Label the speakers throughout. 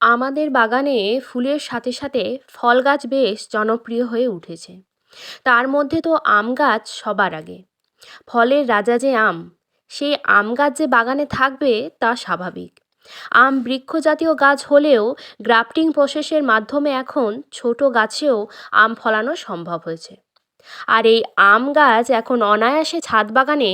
Speaker 1: আমাদের বাগানে ফুলের সাথে সাথে ফল গাছ বেশ জনপ্রিয় হয়ে উঠেছে। তার মধ্যে তো আম গাছ সবার আগে। ফলের রাজা যে আম, সেই আম গাছ যে বাগানে থাকবে তা স্বাভাবিক। আম বৃক্ষ জাতীয় গাছ হলেও গ্রাফটিং প্রসেসের মাধ্যমে এখন ছোট গাছেও আম ফলানো সম্ভব হয়েছে। আর এই আম গাছ এখন অনায়াসে ছাদ বাগানে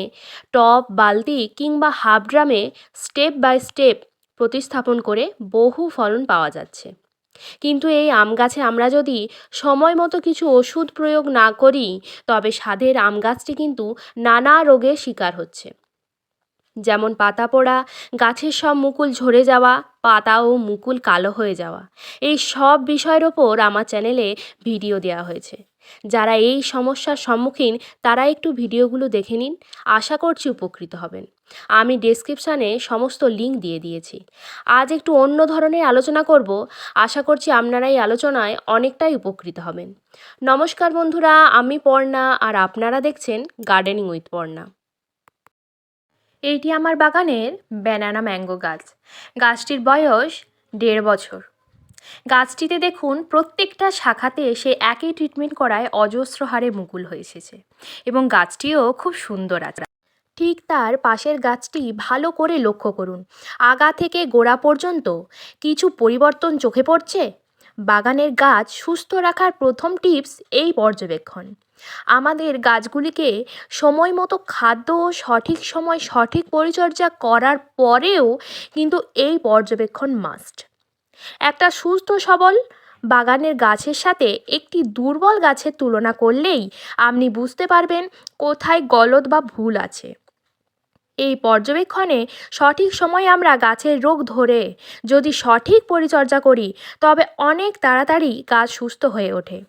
Speaker 1: টব বালতি কিংবা হাফ ড্রামে স্টেপ বাই স্টেপ প্রতিস্থাপন করে বহু ফলন পাওয়া যাচ্ছে। কিন্তু এই আম গাছে আমরা যদি সময় মতো কিছু ওষুধ প্রয়োগ না করি, তবে স্বাদের আম গাছটি কিন্তু নানা রোগের শিকার হচ্ছে। যেমন পাতা পোড়া, গাছের সব মুকুল ঝরে যাওয়া, পাতা ও মুকুল কালো হয়ে যাওয়া। এই সব বিষয়ের ওপর আমার চ্যানেলে ভিডিও দেওয়া হয়েছে। যারা এই সমস্যার সম্মুখীন, তারা একটু ভিডিওগুলো দেখে নিন। আশা করছি উপকৃত হবেন। আমি ডেসক্রিপশানে সমস্ত লিঙ্ক দিয়ে দিয়েছি। আজ একটু অন্য ধরনের আলোচনা করব। আশা করছি আপনারা এই আলোচনায় অনেকটাই উপকৃত হবেন। নমস্কার বন্ধুরা, আমি পর্ণা আর আপনারা দেখছেন গার্ডেনিং উইথ পর্ণা। এইটি আমার বাগানের ব্যানানা ম্যাঙ্গো গাছ। গাছটির বয়স দেড় বছর। গাছটিতে দেখুন, প্রত্যেকটা শাখাতে সে একই ট্রিটমেন্ট করায় অজস্র হারে মুকুল হয়ে এসেছে এবং গাছটিও খুব সুন্দর আছে। ঠিক তার পাশের গাছটি ভালো করে লক্ষ্য করুন। আগা থেকে গোড়া পর্যন্ত কিছু পরিবর্তন চোখে পড়ছে? বাগানের গাছ সুস্থ রাখার প্রথম টিপস এই পর্যবেক্ষণ। আমাদের গাছগুলিকে সময় মতো খাদ্য ও সঠিক সময় সঠিক পরিচর্যা করার পরেও কিন্তু এই পর্যবেক্ষণ মাস্ট। একটা সুস্থ সবল বাগানের গাছের সাথে একটি দুর্বল গাছের তুলনা করলেই আপনি বুঝতে পারবেন কোথায় গলদ বা ভুল আছে। এই পর্যবেক্ষণে সঠিক সময়ে আমরা গাছের রোগ ধরে যদি সঠিক পরিচর্যা করি, তবে অনেক তাড়াতাড়ি গাছ সুস্থ হয়ে ওঠে।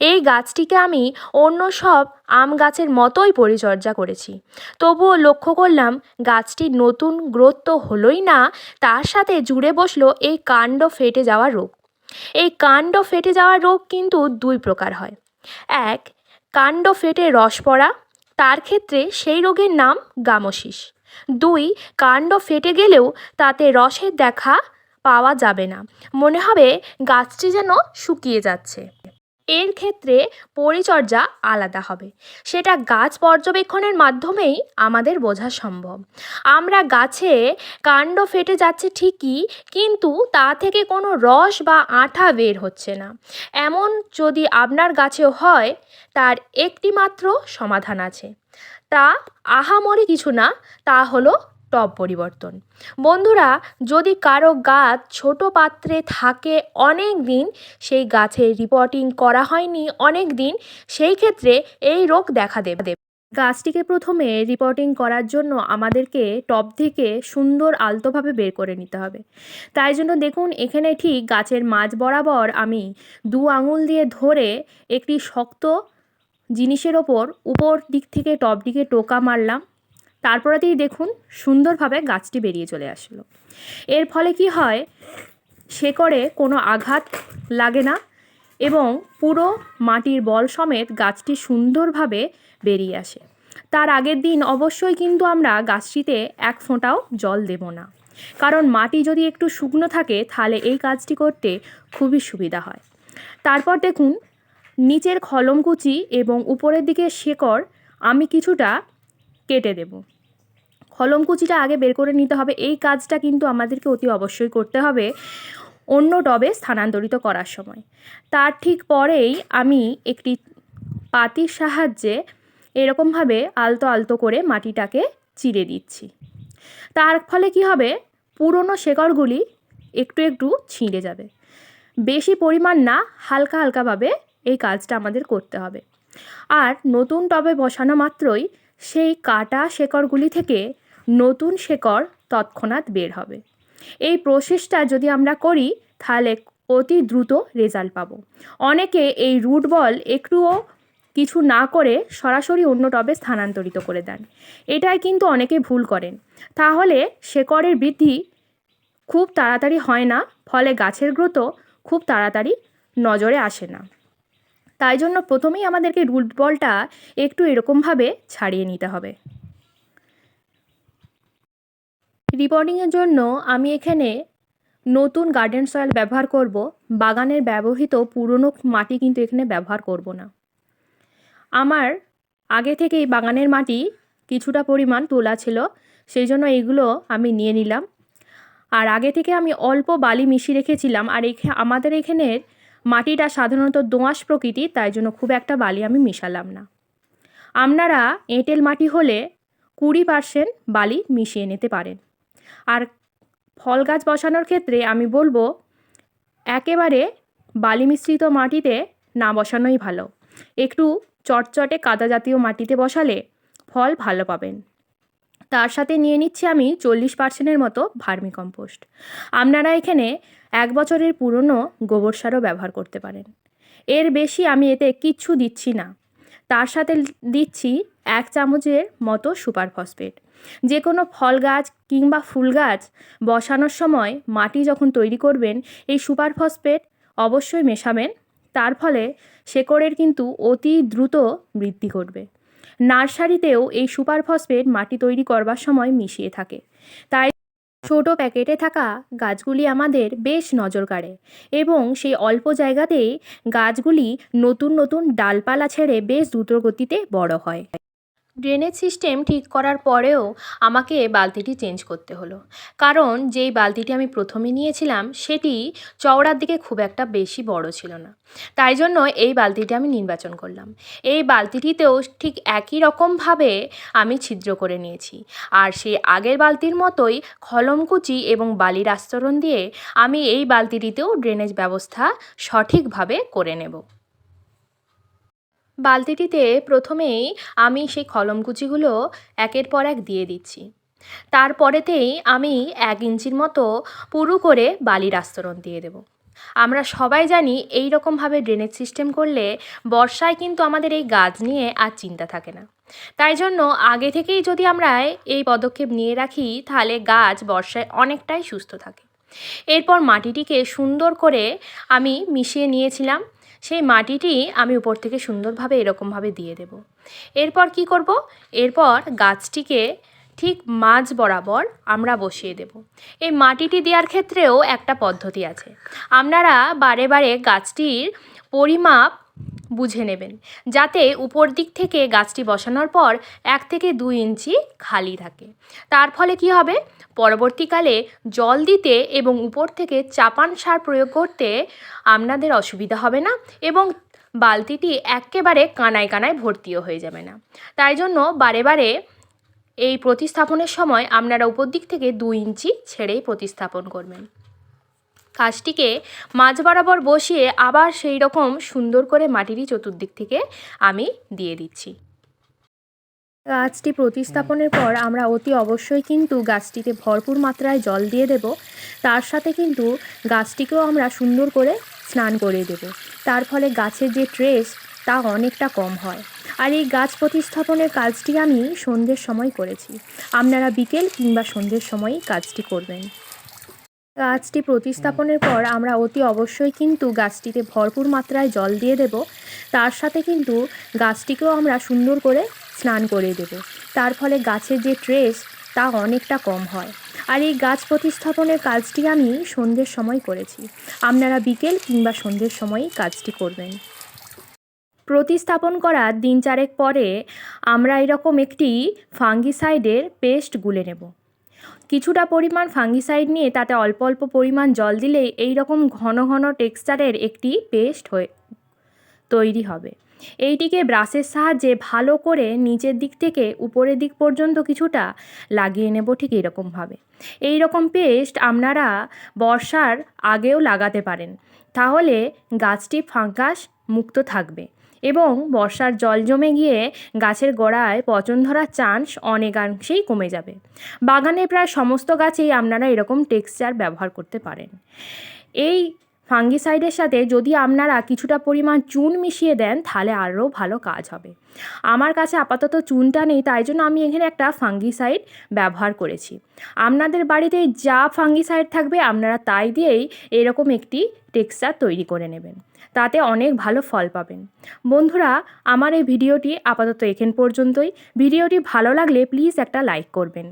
Speaker 1: এই গাছটিকে আমি অন্য সব আম গাছের মতোই পরিচর্যা করেছি। তবুও লক্ষ্য করলাম গাছটির নতুন গ্রোথ তো হলোই না, তার সাথে জুড়ে বসল এই কাণ্ড ফেটে যাওয়া রোগ। এই কাণ্ড ফেটে যাওয়া রোগ কিন্তু দুই প্রকার হয়। এক, কাণ্ড ফেটে রস পড়া, তার ক্ষেত্রে সেই রোগের নাম গামোসিস। দুই কাণ্ড ফেটে গেলেও তাতে রসের দেখা পাওয়া যাবে না। মনে হবে গাছটি যেন শুকিয়ে যাচ্ছে। এর ক্ষেত্রে পরিচর্যা আলাদা হবে। সেটা গাছ পর্যবেক্ষণের মাধ্যমেই আমাদের বোঝা সম্ভব। আমরা গাছে কাণ্ড ফেটে যাচ্ছে ঠিকই, কিন্তু তা থেকে কোনো রস বা আঠা বের হচ্ছে না। এমন যদি আপনার গাছেও হয়, তার একটি মাত্র সমাধান আছে। তা আহামরি কিছু না, তা হলো টব পরিবর্তন। বন্ধুরা, যদি কারও গাছ ছোট পাত্রে থাকে অনেক দিন, সেই গাছের রিপোর্টিং করা হয়নি অনেক দিন, সেই ক্ষেত্রে এই রোগ দেখা দেবে। গাছটিকে প্রথমে রিপোর্টিং করার জন্য আমাদেরকে টব থেকে সুন্দর আলতোভাবে বের করে নিতে হবে। তাই জন্য দেখুন, এখানে ঠিক গাছের মাঝ বরাবর আমি দু আঙুল দিয়ে ধরে একটি শক্ত জিনিসের ওপর উপর দিক থেকে টবটিকে টোকা মারলাম। তারপরেতেই দেখুন সুন্দরভাবে গাছটি বেরিয়ে চলে আসলো। এর ফলে কি হয় শেকড়ে কোনো আঘাত লাগে না এবং পুরো মাটির বল সমেত গাছটি সুন্দরভাবে বেরিয়ে আসে। তার আগের দিন অবশ্যই কিন্তু আমরা গাছটিতে এক ফোঁটাও জল দেব না। কারণ মাটি যদি একটু শুকনো থাকে, তাহলে এই কাজটি করতে খুবই সুবিধা হয়। তারপর দেখুন নিচের খলমকুচি এবং উপরের দিকে শেকড় আমি কিছুটা কেটে দেব। খলমকুচিটা আগে বের করে নিতে হবে। এই কাজটা কিন্তু আমাদেরকে অতি অবশ্যই করতে হবে অন্য টবে স্থানান্তরিত করার সময়। তার ঠিক পরেই আমি একটি পাতির সাহায্যে এরকমভাবে আলতো আলতো করে মাটিটাকে চিরে দিচ্ছি। তার ফলে কি হবে? পুরনো শেকড়গুলি একটু একটু ছিঁড়ে যাবে। বেশি পরিমাণ না, হালকা হালকাভাবে এই কাজটা আমাদের করতে হবে। আর নতুন টবে বসানো মাত্রই সেই কাটা শেকড়গুলি থেকে নতুন শেকড় তৎক্ষণাৎ বের হবে। এই প্রসেসটা যদি আমরা করি, তাহলে অতি দ্রুত রেজাল্ট পাবো। অনেকে এই রুট বল একটুও কিছু না করে সরাসরি অন্য টবে স্থানান্তরিত করে দেন। এটাই কিন্তু অনেকে ভুল করেন। তাহলে শেকড়ের বৃদ্ধি খুব তাড়াতাড়ি হয় না, ফলে গাছের গ্রোথও খুব তাড়াতাড়ি নজরে আসে না। তাই জন্য প্রথমেই আমাদেরকে রুট বলটা একটু এরকমভাবে ছাড়িয়ে নিতে হবে। রিপোর্টিংয়ের জন্য আমি এখানে নতুন গার্ডেন সয়েল ব্যবহার করব। বাগানের ব্যবহৃত পুরনো মাটি কিন্তু এখানে ব্যবহার করব না। আমার আগে থেকেই বাগানের মাটি কিছুটা পরিমাণ তোলা ছিল সেই জন্য এইগুলো আমি নিয়ে নিলাম। আর আগে থেকে আমি অল্প বালি মিশিয়ে রেখেছিলাম, আর এখা, আমাদের এখানের মাটিটা সাধারণত দোঁয়াশ প্রকৃতি, তাই জন্য খুব একটা বালি আমি মিশালাম না। আপনারা এঁটেল মাটি হলে কুড়ি পার্সেন্ট বালি মিশিয়ে নিতে পারেন। আর ফল গাছ বসানোর ক্ষেত্রে আমি বলব, একেবারে বালি মিশ্রিত মাটিতে না বসানোই ভালো। একটু চটচটে কাদা জাতীয় মাটিতে বসালে ফল ভালো পাবেন। তার সাথে নিয়ে নিচ্ছি আমি চল্লিশ পার্সেন্টের মতো ভার্মি কম্পোস্ট আপনারা এখানে এক বছরের পুরনো গোবর সারও ব্যবহার করতে পারেন। এর বেশি আমি এতে কিচ্ছু দিচ্ছি না। তার সাথে দিচ্ছি এক চামচের মতো সুপার ফসফেট। যে কোনো ফল গাছ কিংবা ফুল গাছ বসানোর সময় মাটি যখন তৈরি করবেন, এই সুপার ফসফেট অবশ্যই মেশাবেন। তার ফলে শেকড়ের কিন্তু অতি দ্রুত বৃদ্ধি করবে। নার্সারিতেও এই সুপার ফসফেট মাটি তৈরি করবার সময় মিশিয়ে থাকে। তাই ছোট প্যাকেটে থাকা গাছগুলি আমাদের বেশ নজর কাড়ে এবং সেই অল্প জায়গাতেই গাছগুলি নতুন নতুন ডালপালা ছেড়ে বেশ দ্রুত গতিতে বড় হয়। ড্রেনেজ সিস্টেম ঠিক করার পরেও আমাকে বালতিটি চেঞ্জ করতে হলো। কারণ যেই বালতিটি আমি প্রথমে নিয়েছিলাম, সেটি চওড়ার দিকে খুব একটা বেশি বড় ছিল না। তাই জন্য এই বালতিটি আমি নির্বাচন করলাম। এই বালতিটিতেও ঠিক একই রকমভাবে আমি ছিদ্র করে নিয়েছি। আর সেই আগের বালতির মতোই খলমকুচি এবং বালির আস্তরণ দিয়ে আমি এই বালতিটিতেও ড্রেনেজ ব্যবস্থা সঠিকভাবে করে নেব। বালতিটিতে প্রথমেই আমি সেই কলমকুচিগুলো একের পর এক দিয়ে দিচ্ছি। তারপরেতেই আমি এক ইঞ্চির মতো পুরু করে বালির আস্তরণ দিয়ে দেব। আমরা সবাই জানি এই রকমভাবে ড্রেনেজ সিস্টেম করলে বর্ষায় কিন্তু আমাদের এই গাছ নিয়ে আর চিন্তা থাকে না। তাই জন্য আগে থেকেই যদি আমরা এই পদক্ষেপ নিয়ে রাখি, তাহলে গাছ বর্ষায় অনেকটাই সুস্থ থাকে। এরপর মাটিটিকে সুন্দর করে আমি মিশিয়ে নিয়েছিলাম। সেই মাটিটি আমি উপর থেকে সুন্দরভাবে এরকমভাবে দিয়ে দেব। এরপর কি করব? এরপর গাছটিকে ঠিক মাঝ বরাবর আমরা বসিয়ে দেব। এই মাটিটি দেওয়ার ক্ষেত্রেও একটা পদ্ধতি আছে। আপনারা বারে বারে গাছটির পরিমাপ বুঝে নেবেন, যাতে উপর দিক থেকে গাছটি বসানোর পর এক থেকে দুই ইঞ্চি খালি থাকে। তার ফলে কি হবে? পরবর্তীকালে জল দিতে এবং উপর থেকে চাপান সার প্রয়োগ করতে আপনাদের অসুবিধা হবে না এবং বালতিটি একেবারে কানায় কানায় ভর্তিও হয়ে যাবে না। তাই জন্য বারে বারে এই প্রতিস্থাপনের সময় আপনারা উপর দিক থেকে দু ইঞ্চি ছেড়েই প্রতিস্থাপন করবেন। কাজটিকে মাঝ বরাবর বসিয়ে আবার সেই রকম সুন্দর করে মাটিরই চতুর্দিক থেকে আমি দিয়ে দিচ্ছি। গাছটি প্রতিস্থাপনের পর আমরা অতি অবশ্যই কিন্তু গাছটিতে ভরপুর মাত্রায় জল দিয়ে দেব। তার সাথে কিন্তু গাছটিকেও আমরা সুন্দর করে স্নান করে দেব। তার ফলে গাছের যে ট্রেস, তা অনেকটা কম হয়। আর এই গাছ প্রতিস্থাপনের কাজটি আমি সন্ধ্যের সময় করেছি। আপনারা বিকেল কিংবা সন্ধ্যের সময়ই কাজটি করবেন। গাছটি প্রতিস্থাপনের পর আমরা অতি অবশ্যই কিন্তু গাছটিতে ভরপুর মাত্রায় জল দিয়ে দেব। তার সাথে কিন্তু গাছটিকেও আমরা সুন্দর করে স্নান করে দেব। তার ফলে গাছের যে ট্রেস তা অনেকটা কম হয়। আর এই গাছ প্রতিস্থাপনের কাজটি আমি সন্ধ্যের সময় করেছি। আপনারা বিকেল কিংবা সন্ধ্যের সময়ই কাজটি করবেন। প্রতিস্থাপন করার দিন চারেক পরে আমরা এরকম একটি ফাঙ্গিসাইডের পেস্ট গুলে নেব। কিছুটা পরিমাণ ফাঙ্গিসাইড নিয়ে তাতে অল্প অল্প পরিমাণ জল দিলেই এই রকম ঘন ঘন টেক্সচারের একটি পেস্ট হয়ে তৈরি হবে। এইটিকে ব্রাশের সাহায্যে ভালো করে নিচের দিক থেকে উপরের দিক পর্যন্ত কিছুটা লাগিয়ে নেব ঠিক এরকমভাবে এই রকম পেস্ট আপনারা বর্ষার আগেও লাগাতে পারেন। তাহলে গাছটি ফাঙ্গাস মুক্ত থাকবে। এবং বর্ষার জল জমে গিয়ে গাছের গোড়ায় পচন ধরার চান্স অনেকাংশেই কমে যাবে। বাগানে প্রায় সমস্ত গাছেই আপনারা এরকম টেক্সচার ব্যবহার করতে পারেন। এই ফাঙ্গিসাইডের সাথে যদি আপনারা কিছুটা পরিমাণ চুন মিশিয়ে দেন, তাহলে আরও ভালো কাজ হবে। আমার কাছে আপাতত চুনটা নেই, তাই জন্য আমি এখানে একটা ফাঙ্গিসাইড ব্যবহার করেছি। আপনাদের বাড়িতে যা ফাঙ্গিসাইড থাকবে, আপনারা তাই দিয়েই এরকম একটি টেক্সচার তৈরি করে নেবেন। তাতে অনেক ভালো ফল পাবেন। বন্ধুরা, আমার এই ভিডিওটি আপাতত এখান পর্যন্তই। ভিডিওটি ভালো লাগলে প্লিজ একটা লাইক করবেন।